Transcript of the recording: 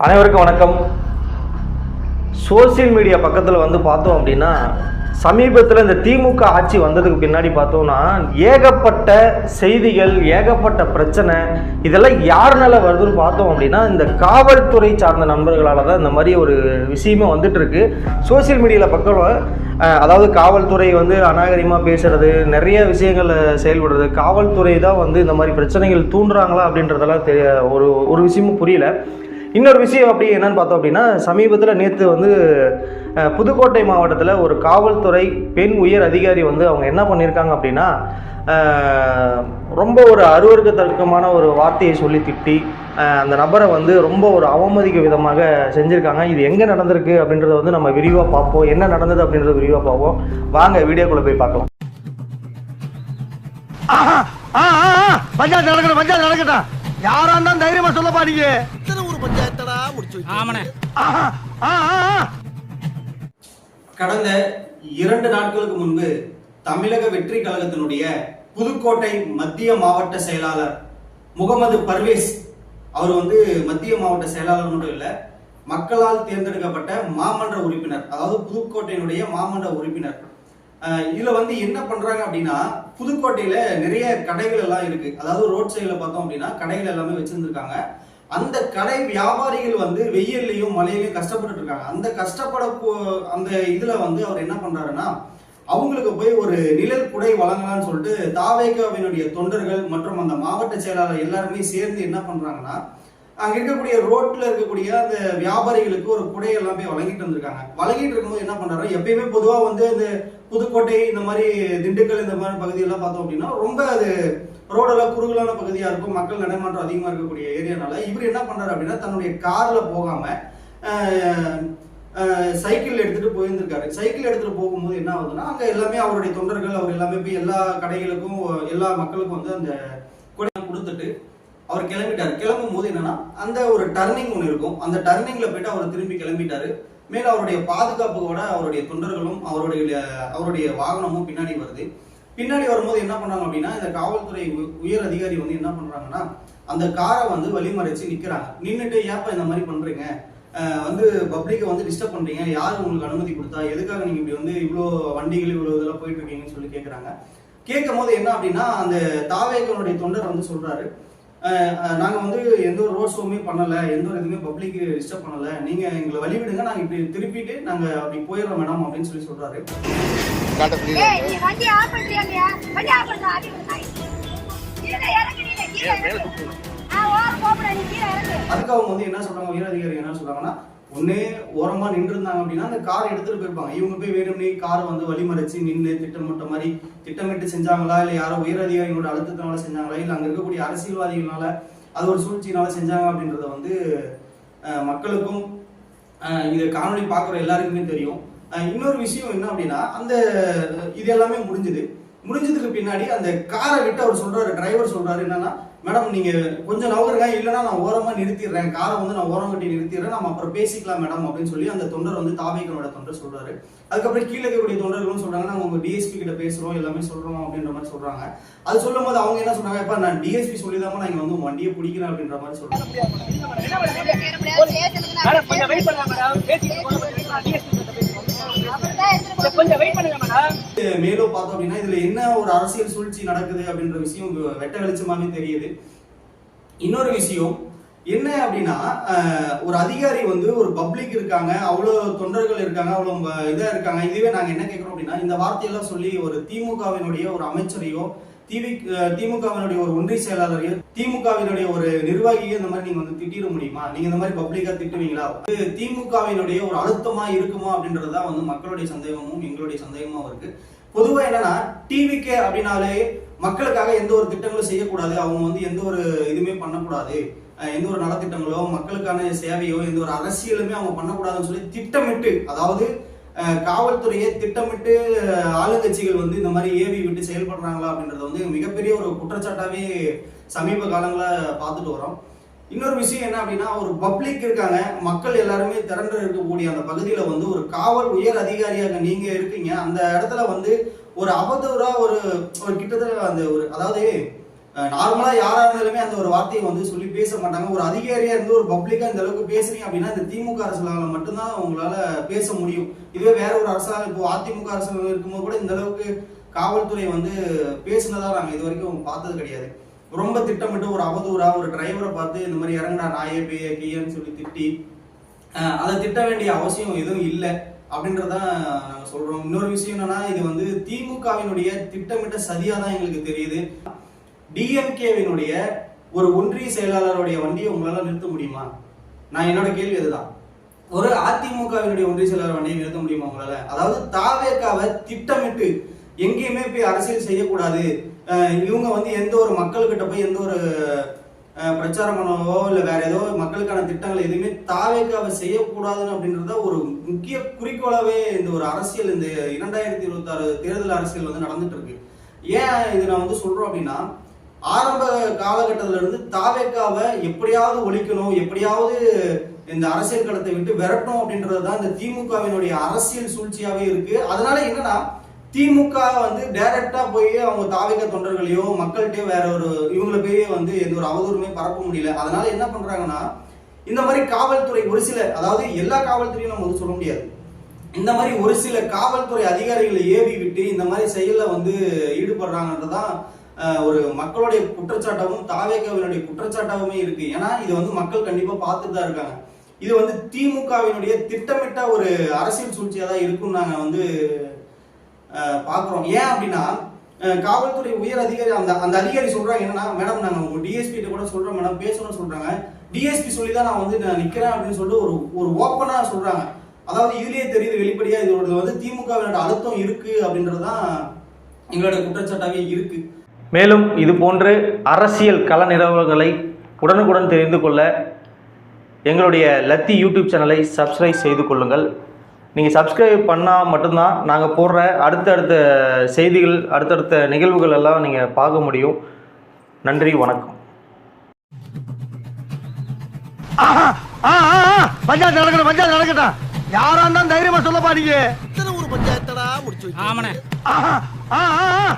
அனைவருக்கும் வணக்கம். Social media பக்கத்தில் வந்து பார்த்தோம் அப்படின்னா சமீபத்தில் இந்த திமுக ஆட்சி வந்ததுக்கு பின்னாடி பார்த்தோம்னா ஏகப்பட்ட செய்திகள் ஏகப்பட்ட பிரச்சனை இதெல்லாம் யாருனால வருதுன்னு பார்த்தோம் அப்படின்னா இந்த காவல்துறை சார்ந்த நண்பர்களால் தான் இந்த மாதிரி ஒரு விஷயமே வந்துட்டு இருக்கு சோசியல் மீடியாவில் பக்கம் அதாவது காவல்துறை வந்து அநாகரிகமாக பேசுறது நிறைய விஷயங்களை செயல்படுறது காவல்துறை தான் வந்து இந்த மாதிரி பிரச்சனைகள் தூண்டுறாங்களா அப்படின்றதெல்லாம் தெரிய ஒரு ஒரு விஷயமும் புரியல. இன்னொரு விஷயம் அப்படி என்னன்னு பார்த்தோம் அப்படின்னா சமீபத்தில் நேற்று வந்து புதுக்கோட்டை மாவட்டத்தில் ஒரு காவல்துறை பெண் உயர் அதிகாரி வந்து அவங்க என்ன பண்ணியிருக்காங்க அப்படின்னா ரொம்ப ஒரு அருவருக்கத்தக்கமான ஒரு வார்த்தையை சொல்லி திட்டி அந்த நபரை வந்து ரொம்ப ஒரு அவமதிக்க விதமாக செஞ்சுருக்காங்க. இது எங்கே நடந்திருக்கு அப்படின்றத வந்து நம்ம விரிவாக பார்ப்போம். என்ன நடந்தது அப்படின்றத விரிவாக பார்ப்போம். வாங்க வீடியோக்குள்ளே போய் பார்க்கலாம். பஞ்சாயத்து நடக்கட்டும் பஞ்சாயத்து நடக்கட்டும். யாரா இருந்தாலும் தைரியமா சொல்லப்பா நீங்க. பஞ்சாயத்தடா முடிச்சு ஆமாண்ணே. கடந்த இரண்டு நாட்களுக்கு முன்பு தமிழக வெற்றி கழகத்தினுடைய புதுக்கோட்டை மத்திய மாவட்ட செயலாளர் முகமது பர்வேஸ் அவர் வந்து மத்திய மாவட்ட செயலாளர் மட்டும் இல்ல மக்களால் தேர்ந்தெடுக்கப்பட்ட மாமன்ற உறுப்பினர் அதாவது புதுக்கோட்டையினுடைய மாமன்ற உறுப்பினர். இதுல வந்து என்ன பண்றாங்க அப்படின்னா புதுக்கோட்டையில நிறைய கடைகள் எல்லாம் இருக்கு. அதாவது ரோட் சைடுல பார்த்தோம் அப்படின்னா கடைகள் எல்லாமே வச்சிருந்திருக்காங்க. அந்த கடை வியாபாரிகள் வந்து வெயில்லையும் மழையிலையும் கஷ்டப்பட்டு இருக்காங்க அந்த கஷ்டப்பட போ- அந்த இதுல வந்து அவர் என்ன பண்றாருன்னா அவங்களுக்கு போய் ஒரு நிழல் குடை வழங்கலாம்னு சொல்லிட்டு தாவேகாவினுடைய தொண்டர்கள் மற்றும் அந்த மாவட்ட செயலாளர் எல்லாருமே சேர்ந்து என்ன பண்றாங்கன்னா அங்க இருக்கக்கூடிய ரோட்ல இருக்கக்கூடிய அந்த வியாபாரிகளுக்கு ஒரு குடை எல்லாம் போய் வழங்கிட்டு வந்திருக்காங்க. வழங்கிட்டு இருக்கும்போது என்ன பண்றாரு எப்பயுமே பொதுவா வந்து இந்த புதுக்கோட்டை இந்த மாதிரி திண்டுக்கல் இந்த மாதிரி பகுதியெல்லாம் பார்த்தோம் அப்படின்னா ரொம்ப அது ரோடெல்லாம் குறுகலான பகுதியா இருக்கும் மக்கள் நடமாட்டம் அதிகமா இருக்கக்கூடிய ஏரியானால இவர் என்ன பண்றாரு அப்படின்னா தன்னுடைய கார்ல போகாம சைக்கிள் எடுத்துட்டு போயிருந்திருக்காரு. சைக்கிள் எடுத்துட்டு போகும்போது என்ன ஆகுதுன்னா அங்க எல்லாமே அவருடைய தொண்டர்கள் அவர் எல்லாமே போய் எல்லா கடைகளுக்கும் எல்லா மக்களுக்கும் வந்து அந்த கொடையை கொடுத்துட்டு அவர் கிளம்பிட்டார். கிளம்பும் போது என்னன்னா அந்த ஒரு டர்னிங் ஒன்று இருக்கும். அந்த டர்னிங்ல போயிட்டு அவர் திரும்பி கிளம்பிட்டாரு. மேல அவருடைய பாதுகாப்போட அவருடைய தொண்டர்களும் அவருடைய அவருடைய வாகனமும் பின்னாடி வருது. பின்னாடி வரும்போது என்ன பண்றாங்க அப்படின்னா இந்த காவல்துறை உ- உயர் அதிகாரி வந்து என்ன பண்றாங்கன்னா அந்த காரை வந்து வழிமறைச்சு நிக்கிறாங்க. நின்றுட்டு ஏப்பா இந்த மாதிரி பண்றீங்க? வந்து பப்ளிக்கை வந்து டிஸ்டர்ப் பண்றீங்க. யார் உங்களுக்கு அனுமதி கொடுத்தா? எதுக்காக நீங்க இப்படி வந்து இவ்வளோ வண்டிகள் இவ்வளோ இதெல்லாம் போயிட்டு இருக்கீங்கன்னு சொல்லி கேட்குறாங்க கேட்கும் போது என்ன அப்படின்னா அந்த தாவேகனுடைய தொண்டர் வந்து சொல்றாரு அஹ் அஹ் நாங்க வந்து எந்த ஒரு ரோட் ஷோவுமே பண்ணல எந்த ஒரு இதுவுமே பப்ளிக் டிஸ்டர்ப் பண்ணல. நீங்க எங்களை வழி விடுங்க நாங்க இப்படி திருப்பிட்டு நாங்க அப்படி போயிடுறோம் மேடம் அப்படின்னு சொல்லி இறங்கு. அதுக்கு அவங்க வந்து என்ன சொல்றாங்க உயர் அதிகாரி என்ன சொல்றாங்கன்னா ஒன்னே ஓரமா நின்று இருந்தாங்க அப்படின்னா அந்த கார் எடுத்துட்டு போயிருப்பாங்க. இவங்க போய் வேணும்னே காரை வந்து வழிமறைச்சு நின்று திட்டமிட்ட மாதிரி திட்டமிட்டு செஞ்சாங்களா? இல்ல யாரோ உயர் அதிகாரிகளோட அழுத்தத்தினால செஞ்சாங்களா? இல்ல அங்க இருக்கக்கூடிய அரசியல்வாதிகளால அது ஒரு சூழ்ச்சியினால செஞ்சாங்க அப்படின்றத வந்து மக்களுக்கும் அஹ், இதை காணொளி பார்க்குற எல்லாருக்குமே தெரியும். இன்னொரு விஷயம் என்ன அப்படின்னா அந்த இது எல்லாமே முடிஞ்சது. முடிஞ்சதுக்கு பின்னாடி அந்த காரை விட்டு அவர் சொல்றாரு டிரைவர் சொல்றாரு என்னன்னா மேடம் நீங்கள் கொஞ்சம் நவருங்க இல்லைன்னா நான் ஓரமாக நிறுத்திடுறேன். காரை வந்து நான் ஓரம் கட்டி நிறுத்திடுறேன். நம்ம அப்புறம் பேசிக்கலாம் மேடம் அப்படின்னு சொல்லி அந்த தொண்டர் வந்து தாவேக்கனோட தொண்டர் சொல்கிறார் அதுக்கப்புறம் கீழே இருக்கக்கூடிய தொண்டர்களும் சொல்கிறாங்க நாங்கள் உங்கள் டிஎஸ்பி கிட்ட பேசுகிறோம் எல்லாமே சொல்கிறோம் அப்படின்ற மாதிரி சொல்கிறாங்க அது சொல்லும் போது அவங்க என்ன சொல்கிறாங்க இப்போ நான் டிஎஸ்பி சொல்லிதாம நான் இங்க வந்து வண்டியை பிடிக்கிறேன் அப்படின்ற மாதிரி சொல்கிறேன் கொஞ்சம் வெயிட் பண்ணுங்க மேடம் மேலும் பார்த்தோம் அப்படின்னா இதுல என்ன ஒரு அரசியல் சூழ்ச்சி நடக்குது அப்படின்ற விஷயம் வெட்ட வெளிச்சமாவே தெரியுது. இன்னொரு விஷயம் என்ன அப்படின்னா அஹ், ஒரு அதிகாரி வந்து ஒரு பப்ளிக் இருக்காங்க அவ்வளோ தொண்டர்கள் இருக்காங்க அவ்வளோ இதா இருக்காங்க. இதுவே நாங்க என்ன கேட்கிறோம் அப்படின்னா இந்த வார்த்தையெல்லாம் சொல்லி ஒரு திமுகவினுடைய ஒரு அமைச்சரையோ திமுகவினுடைய ஒரு ஒன்றிய செயலாளரையோ திமுகவினுடைய ஒரு நிர்வாகியோ இந்த மாதிரி நீங்க வந்து திட்டிட முடியுமா? நீங்க இந்த மாதிரி பப்ளிக்கா திட்டுவீங்களா? திமுகவினுடைய ஒரு அழுத்தமா இருக்குமா அப்படின்றதுதான் வந்து மக்களுடைய சந்தேகமும் எங்களுடைய சந்தேகமும் இருக்கு. பொதுவா என்னன்னா டிவிகே அப்படின்னாலே மக்களுக்காக எந்த ஒரு திட்டங்களும் செய்யக்கூடாது. அவங்க வந்து எந்த ஒரு இதுவுமே பண்ணக்கூடாது. எந்த ஒரு நலத்திட்டங்களோ மக்களுக்கான சேவையோ எந்த ஒரு அரசியலுமே அவங்க பண்ணக்கூடாதுன்னு சொல்லி திட்டமிட்டு அதாவது காவல்துறையை திட்டமிட்டு ஆளுங்கட்சிகள் வந்து இந்த மாதிரி ஏவி விட்டு செயல்படுறாங்களா அப்படின்றத வந்து மிகப்பெரிய ஒரு குற்றச்சாட்டாவே சமீப காலங்களில் பார்த்துட்டு வரோம். இன்னொரு விஷயம் என்ன அப்படின்னா ஒரு பப்ளிக் இருக்காங்க. மக்கள் எல்லாருமே திரண்டு இருக்கக்கூடிய அந்த பகுதியில் வந்து ஒரு காவல் உயர் அதிகாரியாக நீங்க இருக்கீங்க. அந்த இடத்துல வந்து ஒரு அவதூறா ஒரு ஒரு கிட்டத்தட்ட அந்த ஒரு அதாவது நார்மலா யாரா இருந்தாலுமே அந்த ஒரு வார்த்தையை வந்து சொல்லி பேச மாட்டாங்க. ஒரு அதிகாரியா இருந்து ஒரு பப்ளிக்கா இந்த அளவுக்கு பேசுறீங்க அப்படின்னா இந்த திமுக அரசால மட்டும்தான் உங்களால பேச முடியும். இதுவே வேற ஒரு அரசாங்கம் இப்போ அதிமுக அரசாங்கம் இருக்கும்போது கூட இந்த அளவுக்கு காவல்துறை வந்து பேசினதா நாங்க இது வரைக்கும் பார்த்தது கிடையாது. ரொம்ப திட்டமிட்டு ஒரு அவதூறா ஒரு டிரைவரை பார்த்து இந்த மாதிரி இறங்குடா நாயே பேய கீயன்னு சொல்லி திட்டி அதை திட்ட வேண்டிய அவசியம் எதுவும் இல்லை அப்படின்றதான் நாங்க சொல்றோம். இன்னொரு விஷயம் என்னன்னா இது வந்து திமுகவினுடைய திட்டமிட்ட சதியா தான் எங்களுக்கு தெரியுது. டிஎம்கேவினுடைய ஒரு ஒன்றிய செயலாளருடைய வண்டியை உங்களால் நிறுத்த முடியுமா? நான் என்னோட கேள்வி அதுதான். ஒரு அதிமுகவினுடைய ஒன்றிய செயலாளர் வண்டியை நிறுத்த முடியுமா உங்களால? அதாவது தாவேக்காவை திட்டமிட்டு எங்கேயுமே போய் அரசியல் செய்யக்கூடாது. இவங்க வந்து எந்த ஒரு மக்கள்கிட்ட போய் எந்த ஒரு பிரச்சாரம் பண்ணவோ இல்லை வேற ஏதோ மக்களுக்கான திட்டங்கள் எதுவுமே தாவேக்காவை செய்யக்கூடாதுன்னு அப்படின்றத ஒரு முக்கிய குறிக்கோளாவே இந்த ஒரு அரசியல் இந்த இரண்டாயிரத்தி இருபத்தாறு தேர்தல் அரசியல் வந்து நடந்துட்டு இருக்கு. ஏன் இது நான் வந்து சொல்றோம் அப்படின்னா ஆரம்ப காலகட்டத்தில இருந்து தாவேக்காவை எப்படியாவது ஒழிக்கணும் எப்படியாவது இந்த அரசியல் களத்தை விட்டு விரட்டணும் அப்படின்றது தான் இந்த திமுகவினுடைய அரசியல் சூழ்ச்சியாவே இருக்கு. அதனால என்னன்னா திமுக வந்து டைரக்டா போய் அவங்க தாவேக்க தொண்டர்களையோ மக்கள்கிட்டயோ வேற ஒரு இவங்கள போய் வந்து எந்த ஒரு அவதூறுமே பரப்ப முடியல. அதனால என்ன பண்றாங்கன்னா இந்த மாதிரி காவல்துறை ஒரு சில அதாவது எல்லா காவல்துறையும் நம்ம வந்து சொல்ல முடியாது. இந்த மாதிரி ஒரு சில காவல்துறை அதிகாரிகளை ஏவி விட்டு இந்த மாதிரி செயலில் வந்து ஈடுபடுறாங்கன்றதான் ஒரு மக்களுடைய குற்றச்சாட்டாகவும் தாவேகாவினுடைய குற்றச்சாட்டாகவுமே இருக்கு. ஏன்னா இது வந்து மக்கள் கண்டிப்பா பார்த்துட்டு தான் இருக்காங்க. இது வந்து திமுகவினுடைய திட்டமிட்ட ஒரு அரசியல் சூழ்ச்சியா தான் இருக்கும்னு நாங்க வந்து பார்க்குறோம் ஏன் அப்படின்னா காவல்துறை உயர் அதிகாரி அந்த அந்த அதிகாரி சொல்றாங்க என்னன்னா மேடம் நாங்க உங்க டிஎஸ்பி கிட்ட கூட சொல்றோம் மேடம் பேசணும்னு சொல்றாங்க. டிஎஸ்பி சொல்லி தான் நான் வந்து நான் நிக்கிறேன் அப்படின்னு சொல்லிட்டு ஒரு ஒரு ஓப்பனா சொல்றாங்க. அதாவது இதுலயே தெரியுது வெளிப்படையா இதோட வந்து திமுகவினோட அழுத்தம் இருக்கு அப்படின்றதுதான் எங்களோட குற்றச்சாட்டாவே இருக்கு. மேலும் இது போன்று அரசியல் கள நிலவரங்களை உடனுக்குடன் தெரிந்து கொள்ள எங்களுடைய லத்தி யூடியூப் சேனலை சப்ஸ்கிரைப் செய்து கொள்ளுங்கள் நீங்கள் சப்ஸ்கிரைப் பண்ணால் மட்டும்தான் நாங்கள் போடுற அடுத்தடுத்த செய்திகள் அடுத்தடுத்த நிகழ்வுகள் எல்லாம் நீங்கள் பார்க்க முடியும் நன்றி வணக்கம் ஆஹா, ஆ, ஆ, ஆ. பஞ்சாயத்து நடக்கட்டும் பஞ்சாயத்து நடக்கட்டும் யாரா இருந்தாலும் தைரியமா சொல்லப்பா நீங்க ஒரு பஞ்சாயத்தடா முடிச்சு வைக்கிறீங்க? ஆஹா, ஆ, ஆ, ஆ.